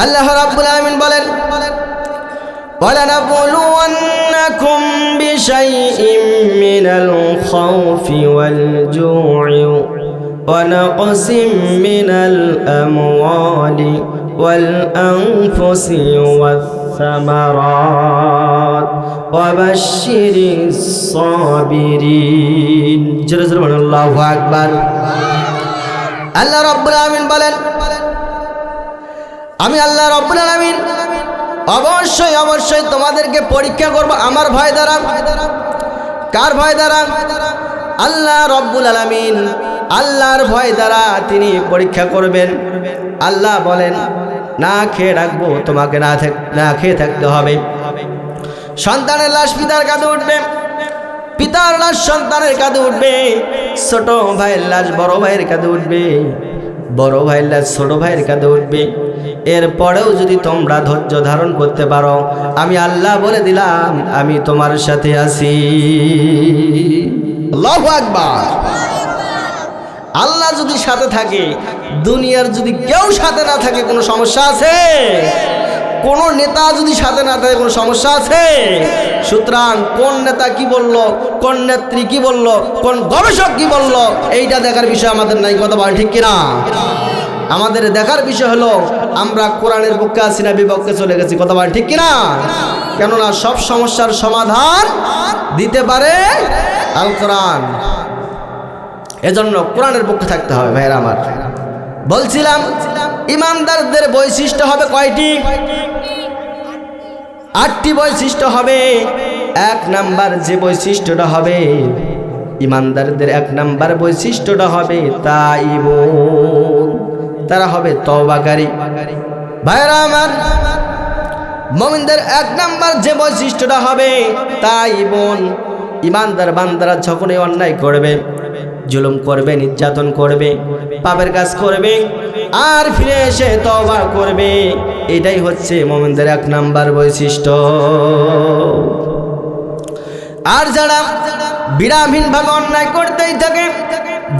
আল্লাহ রাব্বুল আলামিন বলেন ولنبلونكم بشيء من الخوف والجوع ونقص من الأموال والأنفس والثمرات وبشر الصابرين جرز الله أكبر আল্লাহ রব্বুল আলামিন বলেন আমি আল্লাহ রব্বুল আলামিন অবশ্যই অবশ্যই তোমাদেরকে পরীক্ষা করব আমার ভয় দ্বারা। কার ভয় দ্বারা? আল্লাহ রব্বুল আলামিন আল্লাহর ভয় দ্বারা তিনি পরীক্ষা করবেন। আল্লাহ বলেন, না খেয়ে রাখব, তোমাকে না না খেয়ে থাকতে হবে। সন্তানের লাশ পিতার কাঁধে উঠবে। পিতার লাশ সন্তানের কাঁধে উঠবে। ছোট ভাইয়ের লাশ বড় ভাইয়ের কাঁধে উঠবে। বড় ভাইরা ছোট ভাইয়ের কাঁধে উঠবে। এরপরেও যদি তোমরা ধৈর্য ধারণ করতে পারো, আমি আল্লাহ বলে দিলাম, আমি তোমার সাথে আছি। আকবার। আল্লাহ যদি সাথে থাকে, দুনিয়ার যদি কেউ সাথে না থাকে, কোনো সমস্যা আছে? কোন নেতা যদি সাথে না থাকে, কোনো সমস্যা আছে? সুতরাং কোন নেতা কি বলল, কোন নেত্রী কি বলল, কোন গবেষক কি বলল, এইটা দেখার বিষয় আমাদের নাই, কথা বলেন ঠিক কিনা? আমাদের দেখার বিষয় হলো, আমরা কোরআনের পক্ষে আছি না, বিপক্ষে চলে গেছি, কথা বলেন ঠিক কিনা? কেননা সব সমস্যার সমাধান দিতে পারে আল কোরআন এজন্য কোরআনের পক্ষে থাকতে হবে, ভাইয়েরা আমার। বলছিলাম, ইমানদারদের বৈশিষ্ট্য হবে কয়টি? আটটি বৈশিষ্ট্য হবে। এক নাম্বার যে বৈশিষ্ট্যটা হবে, ইমানদারদের এক নাম্বার বৈশিষ্ট্যটা হবে তাইব তারা হবে তবাকারী ভাইয়েরা আমার, মমিনদের এক নাম্বার যে বৈশিষ্ট্যটা হবে তাই বোন। ইমানদার বান্দারা যখনই অন্যায় করবে, জুলুম করবে, নির্যাতন করবে, পাপের কাজ করবে, আর ফিরে এসে তবা করবে এটাই হচ্ছে মোমিনদের এক নাম্বার বৈশিষ্ট্য। আর যারা বিরামহীনভাবে অন্যায় করতেই থাকে,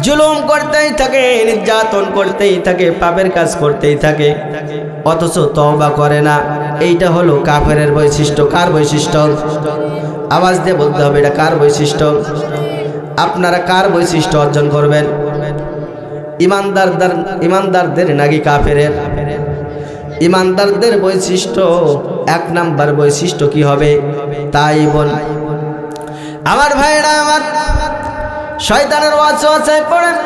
জুলুম করতেই থাকে, নির্যাতন করতেই থাকে, পাপের কাজ করতেই থাকে, অথচ তওবা করে না, এইটা হলো কাফেরের বৈশিষ্ট্য। কার বৈশিষ্ট্য? আওয়াজ দিয়ে বলতে হবে, এটা কার বৈশিষ্ট্য? আপনারা কার বৈশিষ্ট্য অর্জন করবেন? ইমানদারদার ইমানদারদের নাকি কাফেরের? ইমানদারদের বৈশিষ্ট্য, এক নাম্বার বৈশিষ্ট্য কি হবে? তাই বল। আমার ভাইরা, আমার শয়তানের ওয়াচনায় পড়েন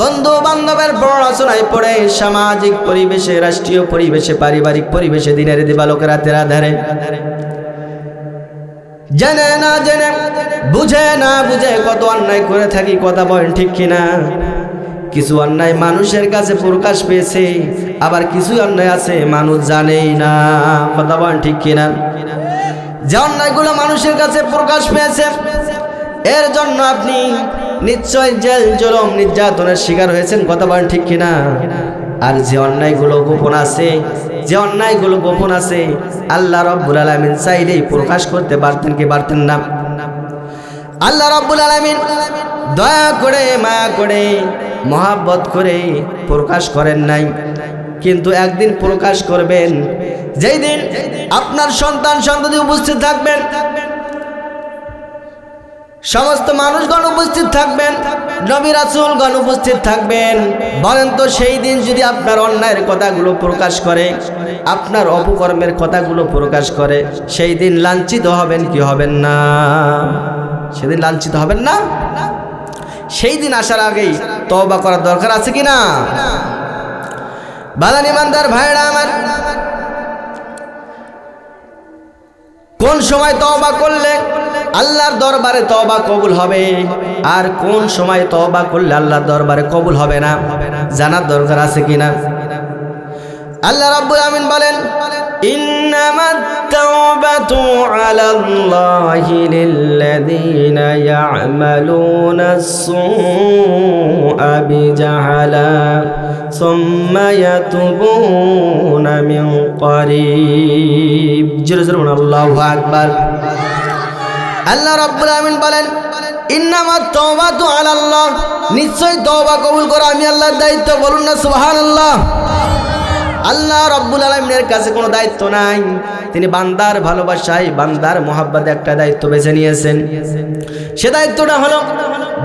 বন্ধু বান্ধবের পড়াশোনায় পড়ে, সামাজিক পরিবেশে, রাষ্ট্রীয় পরিবেশে, পারিবারিক পরিবেশে, দিনের দিবালোকের রাতের আধারে জেনে না জেনে, বুঝে না বুঝে কত অন্যায় করে থাকি, কথা বলেন ঠিক কিনা? কিছু অন্যায় মানুষের কাছে প্রকাশ পেয়েছে, আবার কিছু অন্যায় আছে মানুষ জানেই না। কথা বলেন ঠিক কিনা? যে অন্যায়গুলো মানুষের কাছে প্রকাশ পেয়েছে, এর জন্য আপনি নিশ্চয় জেল, জলম, নির্যাতনের শিকার হয়েছেন, কথা বলেন ঠিক কিনা? আর যে অন্যায়গুলো গোপন আছে, যে অন্যায়গুলো গোপন আছে, আল্লাহ রব্বুল আলমিন চাইলেই প্রকাশ করতে পারতেন কি পারতেন না? আল্লাহ রব্বুল আলমিন দয়া করে, মায়া করে, মহাব্বত করে প্রকাশ করেন নাই। কিন্তু একদিন প্রকাশ করবেন। যেই দিন আপনার সন্তান সন্ততি উপস্থিত থাকবেন, সমস্ত মানুষগণ উপস্থিত থাকবেন, নবী রাসুলগণ উপস্থিত থাকবেন। বলেন তো, সেই দিন যদি আপনার অন্যায়ের কথাগুলো প্রকাশ করে, আপনার অপকর্মের কথাগুলো প্রকাশ করে, সেই দিন লাঞ্ছিত হবেন কি হবেন না? সেদিন লাঞ্ছিত হবেন না। সেই দিন আসার আগেই তওবা করার দরকার আছে কি না? বালান ইমানদার ভাইরা আমার, কোন সময় তওবা করলে আল্লাহর দরবারে তওবা কবুল হবে? আর কোন সময় তওবা করলে আল্লাহর দরবারে কবুল হবে না? জানার দরকার আছে কিনা আল্লাহ রাব্বুল আমিন বলেন ইন্নামাত তাওবাতু আলাল্লাহি লিল্লাযীনা ইয়া'মালুনা السُّوءَ بِجَهَالَةٍ ثُمَّ يَتُوبُونَ مِنْ قَرِيبٍ জোরে জোরে বলুন আল্লাহু আকবার আল্লাহ রাব্বুল আমিন বলেন ইন্নামাত তাওবাতু আলাল্লাহ নিশ্চয় তওবা কবুল করা আমি আল্লাহর দায়িত্ব বলুন না সুবহানাল্লাহ আল্লাহ রব্বুল আলমিনের কাছে কোনো দায়িত্ব নাই। তিনি বান্দার ভালোবাসায়, বান্দার মোহাব্বতে একটা দায়িত্ব বেছে নিয়েছেন। সে দায়িত্বটা হলো,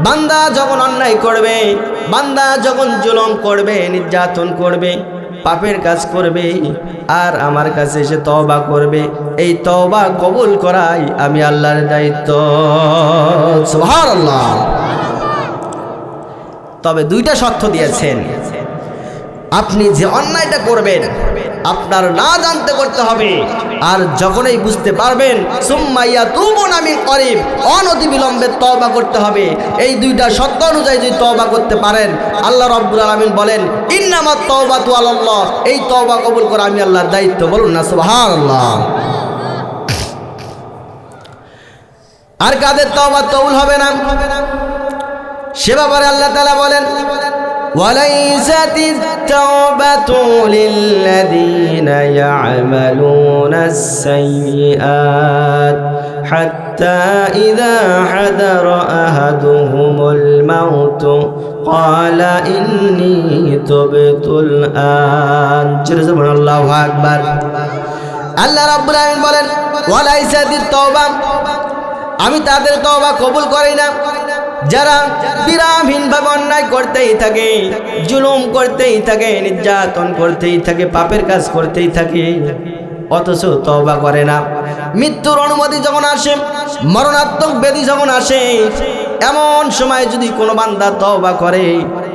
বান্দা যখন অন্যায় করবে, বান্দা যখন জুলম করবে, নির্যাতন করবে, পাপের কাজ করবে, আর আমার কাছে এসে তওবা করবে, এই তওবা কবুল করাই আমি আল্লাহর দায়িত্ব। সুবহানাল্লাহ। তবে দুইটা শর্ত দিয়েছেন। আপনি যে অন্যায়টা করবেন, আপনার না জানতে করতে হবে। আর যখনই বুঝতে পারবেন সুম্মাইয়া তুমন আমি করিব অনতি বিলম্বে তওবা করতে হবে। এই দুইটা সত্য অনুযায়ী যদি তওবা করতে পারেন, আল্লাহ রব্বুল আলামিন বলেন, ইন্নামাত তওবা তু আল্লাহ এই তওবা কবুল করা আমি আল্লাহর দায়িত্ব, বলুন না, সুবহানাল্লাহ। আর কাদের তওবা কবুল হবে না? সে ব্যাপারে আল্লাহ তাআলা বলেন وليست التوبة للذين يعملون السيئات حتى إذا حضر أحدهم الموت قال إني تبت الآن سبحان الله أكبر আল্লাহ রাব্বুল আলামিন বলেন ওয়ালাইসাতিত তওবা আমি তাদের তওবা কবুল করি না যারা বিরামহীনভাবে অন্যায় করতেই থাকে, জুলুম করতেই থাকে, নির্যাতন করতেই থাকে, পাপের কাজ করতেই থাকে, অথচ তওবা করে না। মৃত্যুর অনুমতি যখন আসে, মরণাত্মক ব্যাধি যখন আসে, এমন সময় যদি কোনো বান্দা তওবা করে,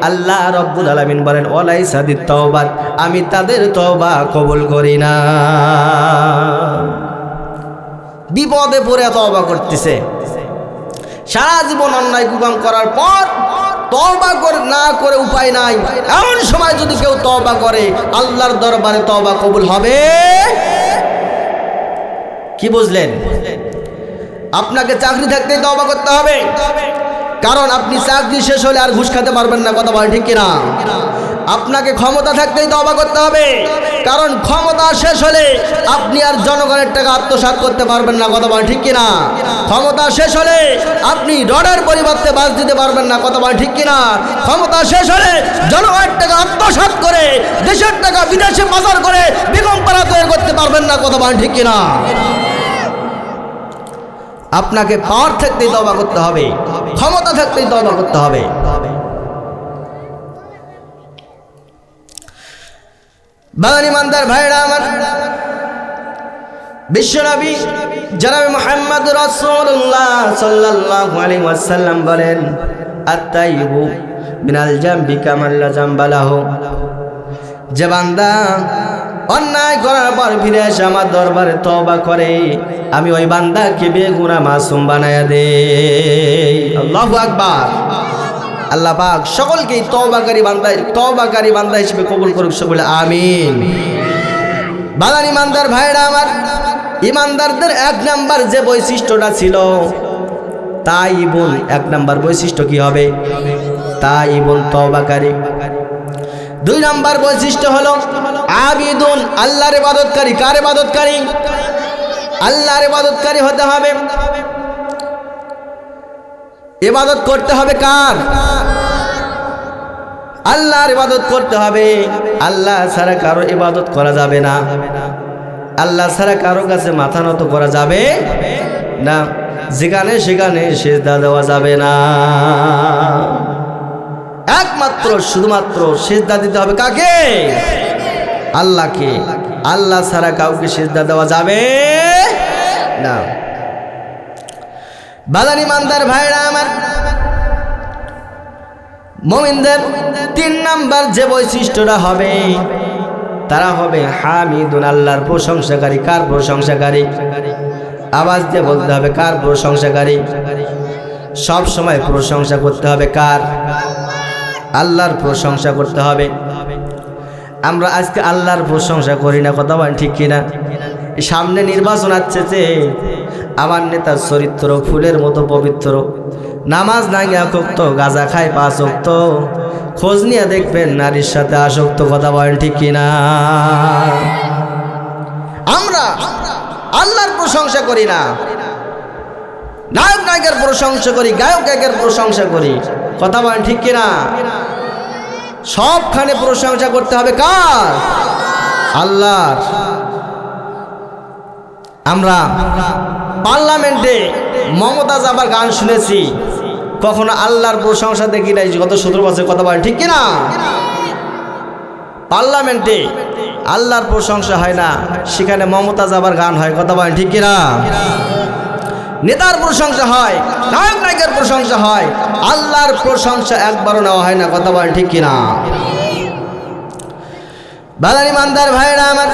আল্লাহ রব্বুল আলামিন বলেন ওলাই সাদিত তওবাত আমি তাদের তওবা কবুল করি না। বিপদে পড়ে তওবা করতেছে। সারা জীবন অন্যায় কুকাম করার পর করে, না করে উপায় নাই। এমন সময় যদি কেউ তওবা করে, আল্লাহর দরবারে তওবা কবুল হবে? কি বুঝলেন? আপনাকে চাকরি থাকতেই তওবা করতে হবে। কারণ আপনি চাকরি শেষ হলে আর ঘুষ খেতে পারবেন না, কথা বলে ঠিক কিনা? আপনাকে ক্ষমতা থাকতেই তওবা করতে হবে। কারণ ক্ষমতা শেষ হলে আপনি আর জনগণের টাকা আত্মসাৎ করতে পারবেন না, কথা বলে ঠিক কিনা? ক্ষমতা শেষ হলে আপনি রডের পরিবর্তে বাস দিতে পারবেন না, কথা বলে ঠিক কিনা? ক্ষমতা শেষ হলে জনগণের টাকা আত্মসাৎ করে, দেশের টাকা বিদেশে পাচার করে, বেগম পাড়া তৈরি করতে পারবেন না, কথা বলে ঠিক কিনা? আপনাকে পাওয়ার থাকতেই তবা করতে হবে, ক্ষমতা থাকতেই তবা করতে হবে। বাঙালি মান্দার ভাইরা আমার। বিশ্বনবী জনাবে মোহাম্মদ রাসূলুল্লাহ সাল্লাল্লাহু আলাইহি ওয়াসাল্লাম বলেন, আত্তাইবু মিনাল জামবি কামাল্লা জামবালাহ যে বান্দা অন্যায় করার পর ফিরে এসে আমার দরবারে তওবা করে, আমি ওই বান্দাকে বেগুনা মাসুম বানায়া দে আল্লাহু আকবার। আল্লাহ পাক সকলকে তওবাকারী বান্দা তওবাকারী বান্দা হিসেবে কবুল করুক সকলে, আমিন। বাগান ইমানদার ভাইরা আমার, ইমানদারদের এক নাম্বার যে বৈশিষ্ট্যটা ছিল, তাই বোন, এক নাম্বার বৈশিষ্ট্য কি হবে? তাই বোন তওবাকারী। দুই নাম্বার বৈশিষ্ট্য হলো, আবিদুন, আল্লাহর ইবাদতকারী। কার ইবাদতকারী? আল্লাহর ইবাদতকারী হতে হবে। ইবাদত করতে হবে কার? আল্লাহর ইবাদত করতে হবে। আল্লাহ ছাড়া কারও ইবাদত করা যাবে না। আল্লাহ ছাড়া কারও কাছে মাথা নত করা যাবে না। যেখানে সেখানে সেজদা দেওয়া যাবে না। একমাত্র, শুধুমাত্র সেজদা দিতে হবে কাকে? আল্লাহকে। আল্লাহ ছাড়া কাউকে সেজদা দেওয়া যাবে না। বাগানি মান্দার ভাইরা আমার। মোমিনদের তিন নাম্বার যে বৈশিষ্ট্যটা হবে, তারা হবে হামিদুন, আল্লাহর প্রশংসাকারী। কার প্রশংসাকারী? আওয়াজ দিয়ে বলতে হবে, কার প্রশংসাকারী? সব সময় প্রশংসা করতে হবে কার? আল্লাহর প্রশংসা করতে হবে। আমরা আজকে আল্লাহর প্রশংসা করি না, কথা বলেন ঠিক কিনা? সামনে নির্বাচন আসছে আমার নেতার চরিত্র ফুলের মতো পবিত্র। নামাজ না আসক্ত গাজা খায় পাঁচ অক্ত খোঁজ নিয়ে দেখবেন নারীর সাথে আসক্ত কথা বলেন ঠিক কিনা। আমরা আল্লাহর প্রশংসা করি না। নায়ক নায়কের প্রশংসা করি, গায়ক গায়কের প্রশংসা করি। কথা বলেন ঠিক কিনা? সবখানে প্রশংসা করতে হবে কার? আল্লাহর। আমরা পার্লামেন্টে মমতাজ আবার গান শুনেছি। কখনো আল্লাহর প্রশংসা দেখি নাই গত সতেরো বছর কথা বলেন ঠিক কিনা? পার্লামেন্টে আল্লাহর প্রশংসা হয় না, সেখানে মমতাজ আবার গান হয়, কথা বলেন ঠিক কিনা? নেতার প্রশংসা হয় নায়ক নায়কের প্রশংসা হয়, আল্লাহর প্রশংসা একবারও নেওয়া হয় না, কথা বলেন ঠিক কিনা? বালানি মান্দার ভাইরা আমার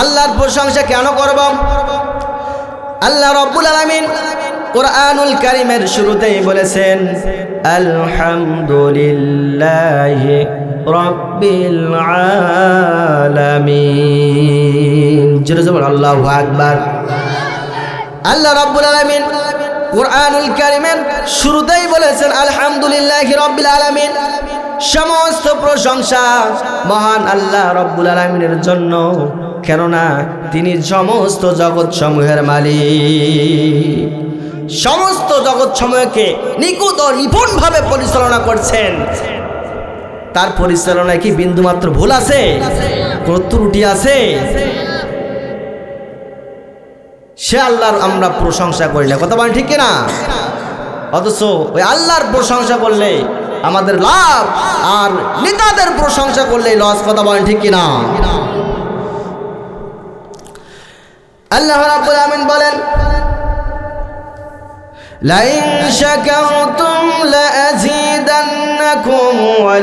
আল্লাহর প্রশংসা কেন করব? আল্লাহ রব্বুল আলামিন কোরআনুল কারিমের শুরুতেই বলেছেন, আলহামদুলিল্লাহ রব্বিল আলামিন। জোরে জোরে আল্লাহু আকবার। আল্লাহ রব্বুল আলামিন কোরআনুল কারিমের শুরুতেই বলেছেন, আলহামদুলিল্লাহ রব্বিল আলামিন। সমস্ত প্রশংসা মহান আল্লাহ রব্বুল আলমিনের জন্য কেননা তিনি সমস্ত জগৎ সমূহের মালিক। সমস্ত জগৎ সমূহকে নিকুত ও নিপুণভাবে পরিচালনা করছেন। তার পরিচালনায় কি বিন্দুমাত্র ভুল আছে? কোনো ত্রুটি আছে? সে আল্লাহর আমরা প্রশংসা করি না। কথা বলেন ঠিক কিনা? অথচ ওই আল্লাহর প্রশংসা করলে আমাদের লাভ, আর নেতাদের প্রশংসা করলে লস। কথা বলেন ঠিক কিনা? আল্লাহ রাব্বুল আমিন বলেন, লাইন শাকারতুম লাযীদান্নাকুম ওয়া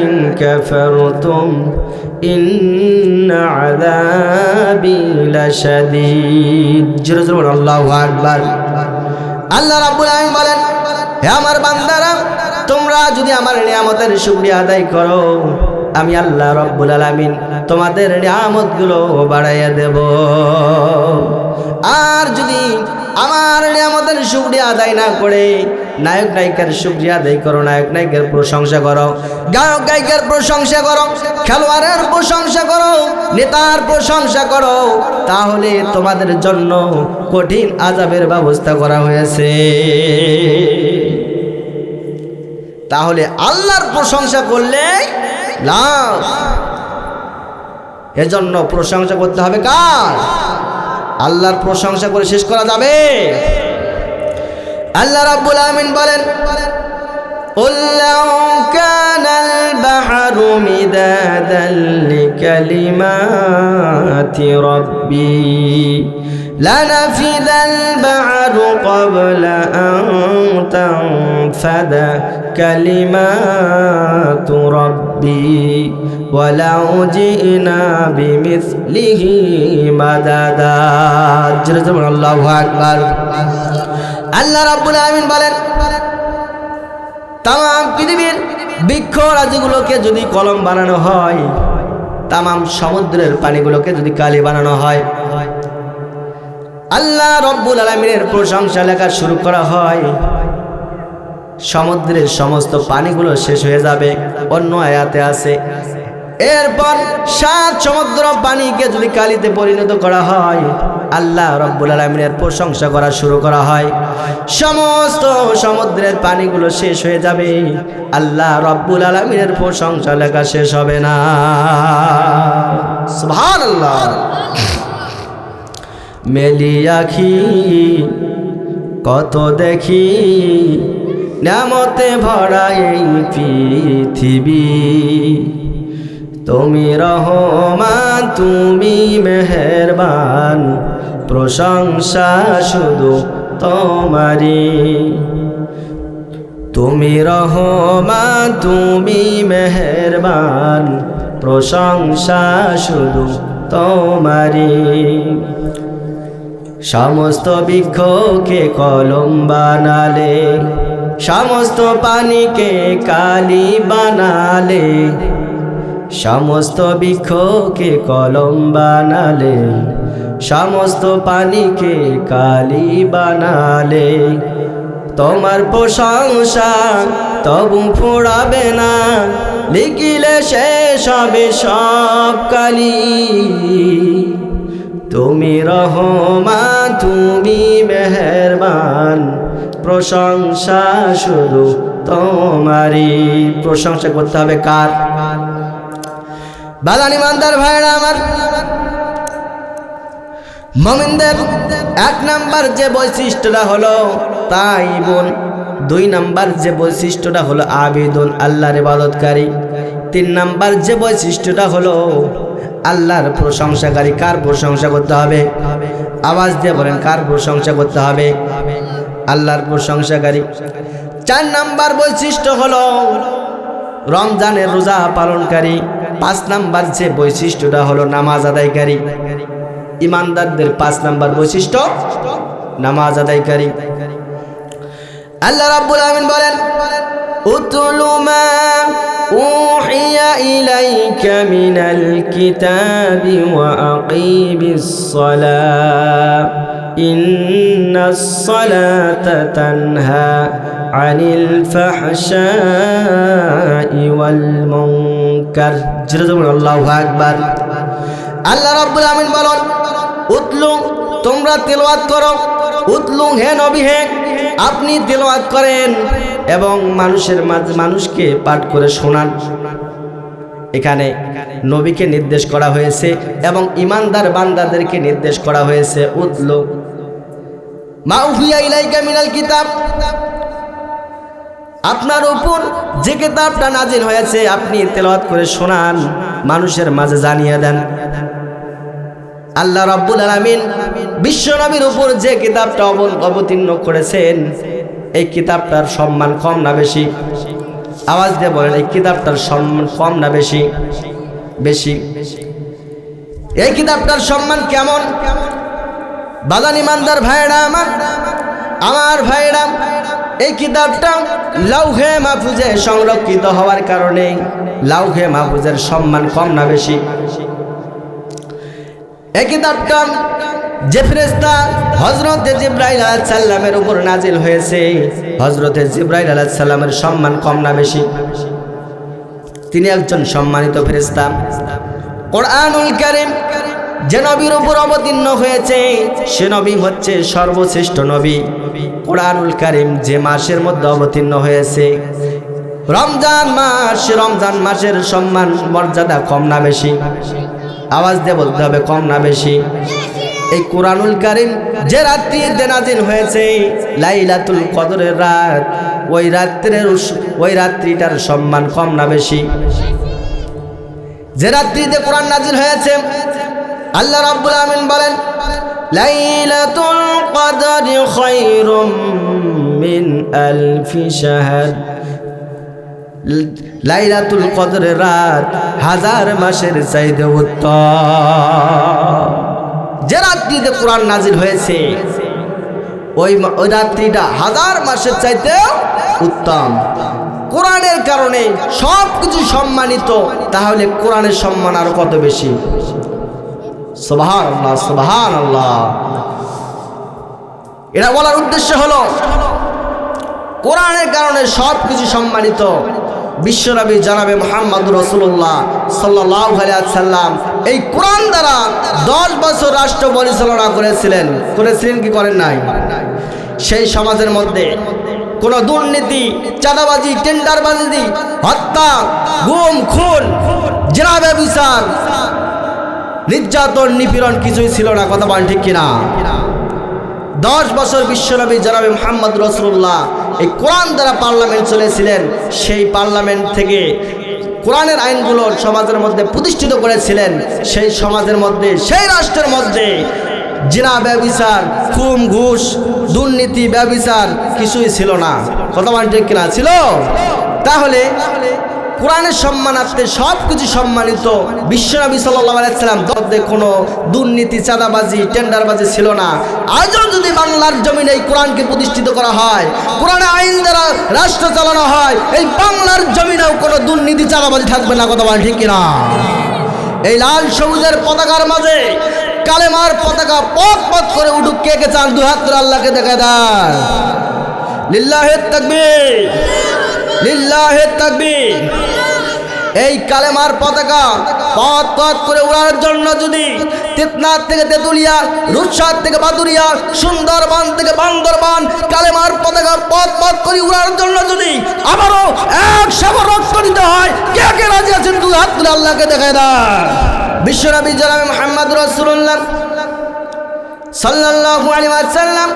ইন কাফারতুম ইন আযাবি লাশাদীদ। জোরে আল্লাহু আকবার। আল্লাহ রাব্বুল আমিন বলেন, হে আমার বান্দারা, তোমরা যদি আমার নিয়ামতের শুকরিয়া আদায় করো আমি আল্লাহ রব্বুল আলামিন তোমাদের নিয়ামতগুলো বাড়াইয়া দেব। আর যদি আমার নিয়ামতের শুকরিয়া আদায় না করে, নায়ক নায়িকার শুকরিয়া আদায় করো, নায়ক নায়িকার প্রশংসা করো, গায়ক গায়িকার প্রশংসা করো, খেলোয়াড়ের প্রশংসা করো, নেতার প্রশংসা করো, তাহলে তোমাদের জন্য কঠিন আজাবের ব্যবস্থা করা হয়েছে। তাহলে আল্লাহর প্রশংসা করলে লাভ এজন্য প্রশংসা করতে হবে কার আল্লাহর প্রশংসা করে শেষ করা যাবে আল্লাহ রাব্বুল আমিন বলেন قل لو كان البحر مدادا لكلمات ربي لنفذ البحر قبل أن تنفذ كلمات ربي ولو جئنا بمثله مددا جرزم الله أكبر আল্লাহ রাব্বুল আমিন বলেন তাম পৃথিবীর বৃক্ষ রাজ্যগুলোকে যদি কলম বানানো হয় তামাম সমুদ্রের পানিগুলোকে যদি কালি বানানো হয় আল্লাহ রব্বুল আলমিনের প্রশংসা লেখা শুরু করা হয় সমুদ্রের সমস্ত পানিগুলো শেষ হয়ে যাবে। অন্য আয়াতে আছে, এরপর সাত সমুদ্র পানিকে যদি কালিতে পরিণত করা হয়, আল্লাহ রব্বুল আলমিনের প্রশংসা করা শুরু করা হয়। সমস্ত সমুদ্রের পানিগুলো শেষ হয়ে যাবে, আল্লাহ রব্বুল আলমিনের প্রশংসা লেখা শেষ হবে না। আল্লাহ মেলি আখি কত দেখি নামতে ভরা এই পৃথিবী। তুমি রহমান, তুমি মেহেরবান, প্রশংসা শুধু তোমারি তুমি রহমান, তুমি মেহেরবান, প্রশংসা শুধু তোমারি সমস্ত বৃক্ষকে কলম বানালে সমস্ত পানিকে কালি বানালে, সমস্ত বৃক্ষকে কলম বানালে, সমস্ত পানিকে কালি বানালে। তোমার প্রশংসা তবু ফোড়াবে না, লিখিলে শেষ হবে সব কালি। তুমি রহমান, তুমি মেহেরবান প্রশংসা শুধু তোমারই। প্রশংসা করতে হবে কার? বাদান ইমানদার ভাইরা আমার। মমিনদের এক নাম্বার যে বৈশিষ্ট্যটা হলো তাই বোন, দুই নাম্বার যে বৈশিষ্ট্যটা হলো আবেদন, আল্লাহর ইবাদতকারী। তিন নাম্বার যে বৈশিষ্ট্যটা হলো আল্লাহর প্রশংসাকারী, কার প্রশংসা করতে হবে? আওয়াজ দিয়ে বলেন, কার প্রশংসা করতে হবে? আল্লাহর প্রশংসাকারী। চার নাম্বার বৈশিষ্ট্য হলো রমজানের রোজা পালনকারী। পাঁচ নাম্বার যে বৈশিষ্ট্যটা হলো নামাজ আদায়কারী। ইমানদারদের পাঁচ নাম্বার বৈশিষ্ট্য, নামাজ আদায়কারী। আল্লাহ রাব্বুল আমিন বলেন, উতলু মা উহিয়া ইলাইকা মিনাল কিতাবি ওয়া আকিমিস সালাহ। ইন্নাস তানহা আনিল ফাহশাই ওয়াল মুনকার জোরে জোরে আল্লাহু আকবার আল্লাহ রাব্বুল আমিন বলেন উতলু তোমরা তেলাওয়াত করো উতলু হে নবী হে, আপনি তেলাওয়াত করেন এবং মানুষের মাঝে মানুষকে পাঠ করে শোনান। এখানে নবীকে নির্দেশ করা হয়েছে এবং ইমানদার বান্দাদেরকে নির্দেশ করা হয়েছে, উতলু। মিনাল কিতাব। আপনার উপর যে কিতাবটা নাজিল হয়েছে, আপনি তেলাওয়াত করে শোনান, মানুষের মাঝে জানিয়ে দেন। আল্লাহ রাব্বুল আলামিন বিশ্ব নবীর উপর যে কিতাবটা অবতীর্ণ করেছেন, এই কিতাবটার সম্মান কম না বেশি? আওয়াজ দিয়ে বলেন, এই কিতাবটার সম্মান কম না বেশি? বেশি। এই কিতাবটার সম্মান কেমন? বাদান ইমানদার ভাইরা আমার আমার ভাইরা, এই কিতাবটা লাউহে মাহফুজে সংরক্ষিত হওয়ার কারণে লাউহে মাহফুজের সম্মান কম না বেশি। এই কিতাবটা যে ফেরেস্তা হজরতে জিব্রাইল আলাইসাল্লামের উপর নাজিল হয়েছে হজরতে জিব্রাইল আলাইসাল্লামের সম্মান কম না বেশি। তিনি একজন সম্মানিত ফেরেস্তা কোরআনুল কারিম যে নবীর উপর অবতীর্ণ হয়েছে, সে নবী হচ্ছে সর্বশ্রেষ্ঠ নবী। কোরআনুল কারিম যে মাসের মধ্যে অবতীর্ণ হয়েছে, রমজান মাস, রমজান মাসের সম্মান, মর্যাদা কম না বেশি। আওয়াজ দিয়ে বলতে হবে, কম না বেশি। এই কোরআনুল কারিম যে রাত্রিতে নাজিল হয়েছে, লাইলাতুল কদরের রাত, ওই রাত্রের ওই রাত্রিটার সম্মান কম না বেশি। যে রাত্রিতে কোরআন নাজিল হয়েছে আল্লাহ রাব্বুল আমিন বলেন, লাইলাতুল কদরি খায়রুম মিন আলফি শাহর। লাইলাতুল কদরের রাত হাজার মাসের চাইতে উত্তম। যে রাত্রিতে কোরআন নাজিল হয়েছে, ওই ওই রাত্রিটা হাজার মাসের চাইতে উত্তম। কোরআনের কারণে সব কিছু সম্মানিত, তাহলে কোরআনের সম্মান আরও কত বেশি? এটা বলার উদ্দেশ্য হলো, কোরআনের কারণে সব কিছু সম্মানিত বিশ্বনবী জানাবে মোহাম্মদ রসুল্লাহ সাল্লাহ সাল্লাম এই কোরআন দ্বারা দশ বছর রাষ্ট্র পরিচালনা করেছিলেন। করেছিলেন কি করেন নাই? সেই সমাজের মধ্যে কোনো দুর্নীতি, চাঁদাবাজি, টেন্ডারবাজি, হত্যা, গুম, খুন, জেনাবে বিচার নির্যাতন, নিপীড়ন কিছুই ছিল না, কথা বলেন ঠিক কিনা? দশ বছর বিশ্বনবী জনাবে মোহাম্মদ রসুল্লাহ এই কোরআন দ্বারা পার্লামেন্ট চলেছিলেন, সেই পার্লামেন্ট থেকে কোরআনের আইনগুলো সমাজের মধ্যে প্রতিষ্ঠিত করেছিলেন, সেই সমাজের মধ্যে, সেই রাষ্ট্রের মধ্যে জিনা, ব্যবিচার খুম ঘুষ, দুর্নীতি, ব্যবিচার কিছুই ছিল না। কথা বলেন ঠিক কিনা? ছিল? তাহলে কোরআনের সম্মানার্থে সব কিছু সম্মানিত বিশ্বনবী সাল্লাহ মধ্যে কোনো দুর্নীতি, চাঁদাবাজি, টেন্ডারবাজি ছিল না। আজও যদি বাংলার জমিনে এই কোরআনকে প্রতিষ্ঠিত করা হয় কোরআনে আইন দ্বারা রাষ্ট্র চালানো হয়, এই বাংলার জমিনেও কোনো দুর্নীতি, চাঁদাবাজি থাকবে না, কথা বলেন ঠিক কিনা? এই লাল সবুজের পতাকার মাঝে কালেমার পতাকা পথ পথ করে উঠুক, কে কে চান? দু হাত করে আল্লাহকে দেখা দেয় লিল্লাহে তাকবীর। এই কালেমার পতাকা পথ পথ করে উড়ার জন্য যদি তেতনাথ থেকে তেতুলিয়া রুৎসাদ থেকে বাদুরিয়া, সুন্দরবন থেকে বান্দরবান কালেমার পতাকা পথ পথ করে উড়ার জন্য যদি আবারও এক সাগর রক্ত দিতে হয়, কে কে রাজি আছেন তুই হাত তুলে আল্লাহকে দেখায় দা বিশ্বনবী জনাবে মোহাম্মদ রাসূলুল্লাহ সাল্লাল্লাহু আলাইহি ওয়াসাল্লাম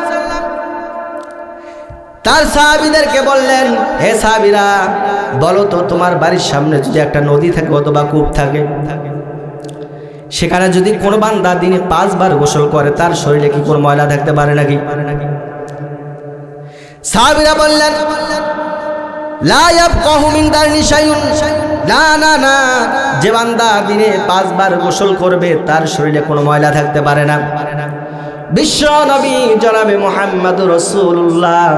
তার সাহাবিদেরকে বললেন, হে সাহাবিরা, বলো তো তোমার বাড়ির সামনে যদি একটা নদী থাকে অথবা কূপ থাকে, সেখানে যদি কোনো বান্দা দিনে পাঁচবার গোসল করে, তার শরীরে কি কোনো ময়লা থাকতে পারে নাকি? সাহাবিরা বললেন না না না, যে বান্দা দিনে পাঁচবার গোসল করবে, তার শরীরে কোনো ময়লা থাকতে পারে না। বিশ্ব নবী জনাবে মোহাম্মদ রসুল্লাহ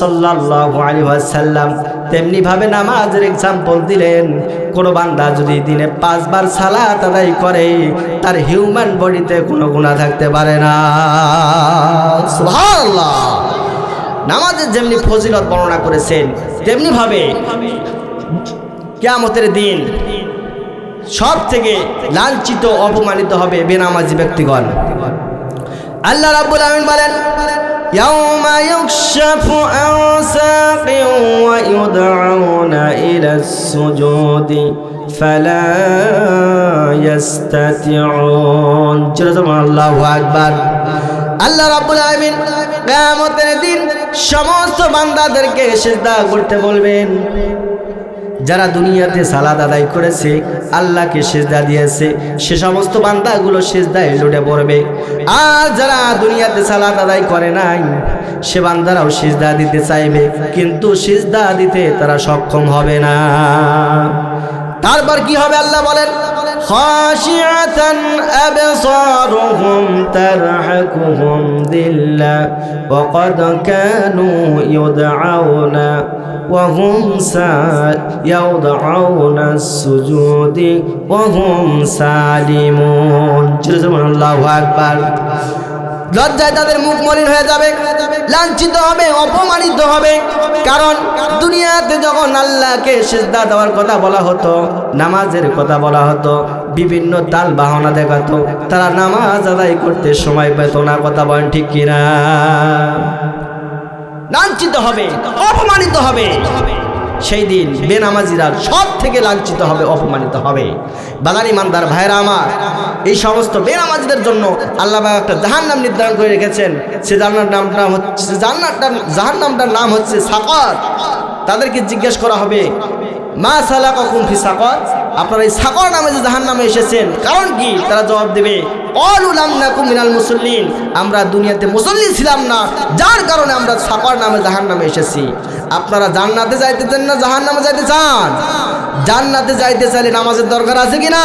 সাল্লাল্লাহু আলাইহি ওয়াসাল্লাম। তেমনি ভাবে নামাজের এক্সাম্পল দিলেন, কোনো বান্দা যদি দিনে পাঁচবার সালাত আদায় করে, তার হিউম্যান বডিতে কোনো গুণা থাকতে পারে না। নামাজের যেমনি ফজিলত বর্ণনা করেছেন, তেমনি ভাবে কেয়ামতের দিন সব থেকে লাঞ্ছিত, অপমানিত হবে বেনামাজি ব্যক্তিগণ। আল্লাহ রাব্বুল আমিন বলেন يوم يكشف عن ساق ويدعون إلى السجود فلا يستطيعون الله أكبر আল্লাহ রাব্বুল আলামিন কিয়ামতের দিন সমস্ত বান্দাদেরকে সিজদা করতে বলবেন যারা দুনিয়াতে সালাদ আদায় করেছে আল্লাহকে সেজদা দিয়েছে সে সমস্ত বান্দাগুলো সেজদায় লুটে পড়বে আর যারা দুনিয়াতে সালাদ আদায় করে নাই সে বান্দারাও সেজদা দিতে চাইবে কিন্তু সেজদা দিতে তারা সক্ষম হবে না তারপর কি হবে আল্লাহ বলেন خاشعة أبصارهم ترحكهم ذلة وقد كانوا يدعون وهم سا يوضعون السجود وهم سالمون الله أكبر লজ্জায় তাদের মুখ মলিন হয়ে যাবে লাঞ্ছিত হবে অপমানিত হবে কারণ দুনিয়াতে যখন আল্লাহকে সেজদা দেওয়ার কথা বলা হতো নামাজের কথা বলা হতো বিভিন্ন তাল বাহনা দেখাতো তারা নামাজ আদায় করতে সময় পেত না কথা বলেন ঠিক কিনা লাঞ্ছিত হবে, অপমানিত হবে। সেই দিন বেনামাজিরা সব থেকে লাঞ্ছিত হবে, অপমানিত হবে। বাগান মান্দার ভাইরা আমার, এই সমস্ত বেনামাজিদের জন্য আল্লাহ একটা জাহান নাম নির্ধারণ করে রেখেছেন। সে জান্নার নামটা হচ্ছে জান্নারটার জাহান নামটার নাম হচ্ছে সাকর তাদেরকে জিজ্ঞেস করা হবে, মা সালা কখন ফি সাকর আপনারা এই সাকর নামে যে জাহান নামে এসেছেন, কারণ কি? তারা জবাব দেবে অলুলাম না কুমিনাল মুসল্লিন। আমরা দুনিয়াতে মুসল্লি ছিলাম না, যার কারণে আমরা সাকর নামে জাহান নামে এসেছি। আপনারা জান্নাতে যাইতে চান না জাহান নামে যাইতে চান? জান্নাতে যাইতে চাইলে নামাজের দরকার আছে কি না